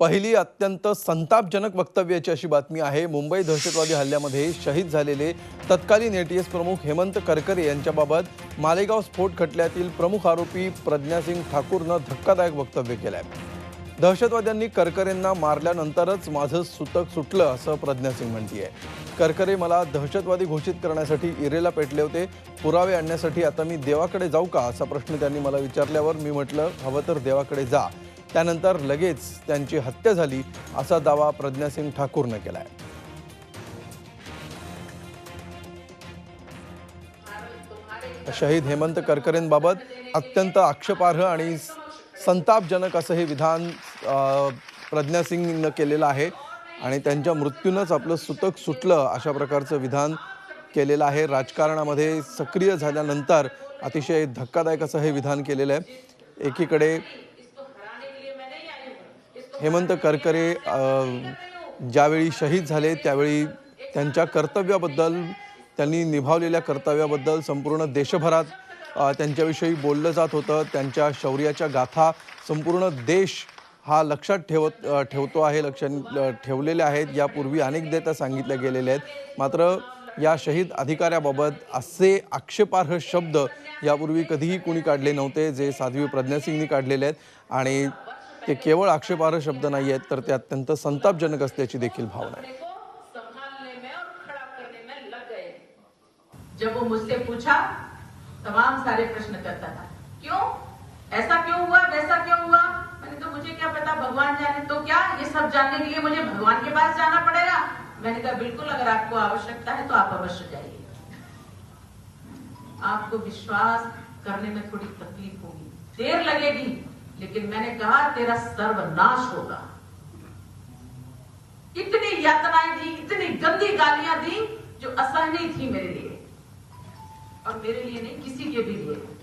पहिली अत्यंत संतापजनक वक्तव्याची अशी बातमी आहे. मुंबई दहशतवादी हल्ल्यामध्ये शहीद झालेले तत्कालीन एटीएस प्रमुख हेमंत करकरे यांच्याबाबत मालेगाव स्फोट खटल्यातील प्रमुख आरोपी प्रज्ञासिंग ठाकूरनं धक्कादायक वक्तव्य केलं आहे दहशतवाद्यांनी करकरेंना मारल्यानंतरच माझं सुतक सुटलं असं प्रज्ञासिंग म्हणतीये. करकरे मला दहशतवादी घोषित करण्यासाठी इरेला पेटले होते. पुरावे आणण्यासाठी आता मी देवाकडे जाऊ का असा प्रश्न त्यांनी मला विचारल्यावर मी म्हटलं हवं तर देवाकडे जा. त्यानंतर लगेच त्यांची हत्या झाली असा दावा प्रज्ञासिंग ठाकूरनं केला आहे शहीद हेमंत करकरेंबाबत अत्यंत आक्षेपार्ह आणि संतापजनक असं हे विधान प्रज्ञासिंगनं प्रज्ञा सिंगनं केलेलं आहे आणि त्यांच्या मृत्यूनंच आपलं सुतक सुटलं अशा प्रकारचं विधान केलेलं आहे. राजकारणामध्ये सक्रिय झाल्यानंतर अतिशय धक्कादायक असं हे विधान केलेलं आहे. एकीकडे हेमंत करकरे ज्यावेळी शहीद झाले त्यावेळी त्यांच्या कर्तव्याबद्दल त्यांनी निभावलेल्या कर्तव्याबद्दल संपूर्ण देशभरात त्यांच्याविषयी बोललं जात होतं. त्यांच्या शौर्याच्या गाथा संपूर्ण देश हा लक्षात ठेवत ठेवतो आहे लक्षात ठेवलेले आहेत. यापूर्वी अनेकदा त्या सांगितल्या गेलेल्या आहेत. मात्र या शहीद अधिकाऱ्याबाबत असे आक्षेपार्ह शब्द यापूर्वी कधीही कुणी काढले नव्हते जे साध्वी प्रज्ञासिंगनी काढलेले आहेत. आणि ते केवळ आक्षेपार्ह शब्द नाही तर ते अत्यंत संतापजनक देखील भावना गए जब वो मुझसे पूछा, तमाम सारे प्रश्न करता था, क्यों? ऐसा क्यों हुआ? वैसा क्यों हुआ? मैंने कहा, मुझे क्या पता? भगवान जाने तो क्या? ये सब जानने के लिए मुझे भगवान के पास जाना पड़ेगा। मैंने कहा, बिल्कुल, अगर आपको आवश्यकता है तो आप अवश्य जाइए। आपको विश्वास करने में थोड़ी तकलीफ़ होगी। देर लगेगी। लेकिन मैंने कहा, तेरा सर्वनाश होगा। इतनी यातनाएँ दी, इतनी गंदी गालियाँ दी, जो असहनीय थी मेरे लिए। और मेरे लिए नहीं, किसी के भी लिए।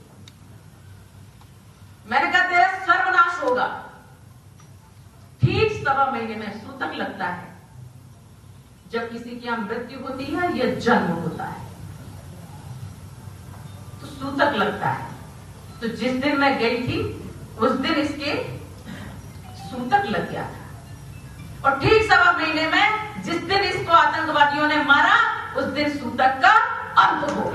मैंने कहा, तेरा सर्वनाश होगा। ठीक सवा महीने में सूतक लगता है। जब किसी की मृत्यु होती है या जन्म होता है। तो सूतक लगता है। तो जिस दिन मैं गई थी उस दिन इसके सूतक लग गया था। और ठीक सवा महीने में जिस दिन इसको आतंकवादियों ने मारा उस दिन सूतक का अंत हो